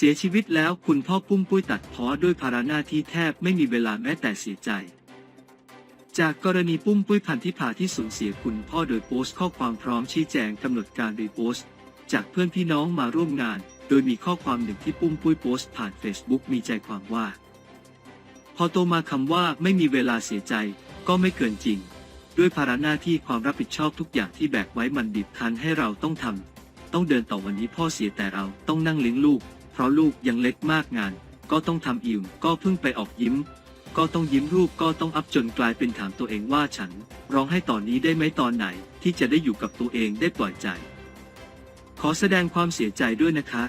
เสียชีวิตแล้วคุณพ่อปุ้มปุ้ยตัดพ้อด้วยภาระหน้าที่แทบไม่มีเวลาแม้แต่เสียใจ จากกรณีปุ้มปุ้ยพันธิพาที่สูญเสียคุณพ่อโดยโพสต์ข้อความพร้อมชี้แจงกำหนดการรีโพสต์ จากเพื่อนพี่น้องมาร่วมงาน โดยมีข้อความหนึ่งที่ปุ้มปุ้ยโพสต์ผ่านเฟซบุ๊กมีใจความว่า พอโตมาคำว่าไม่มีเวลาเสียใจก็ไม่เกินจริง ด้วยภาระหน้าที่ความรับผิดชอบทุกอย่างที่แบกไว้มันบีบคั้นให้เราต้องทำต้องเดินต่อวันนี้พ่อเสียแต่เราต้องนั่งเลี้ยงลูก ราะลูกยังเล็กมากงาน ก็ต้องทำอิ่มก็เพิ่งไปออกยิ้ม ก็ต้องยิ้มรูปก็ต้องอัพจนกลายเป็นถามตัวเองว่าฉัน ร้องให้ตอนนี้ได้ไหมตอนไหนที่จะได้อยู่กับตัวเองได้ปล่อยใจ ขอแสดงความเสียใจด้วยนะคะ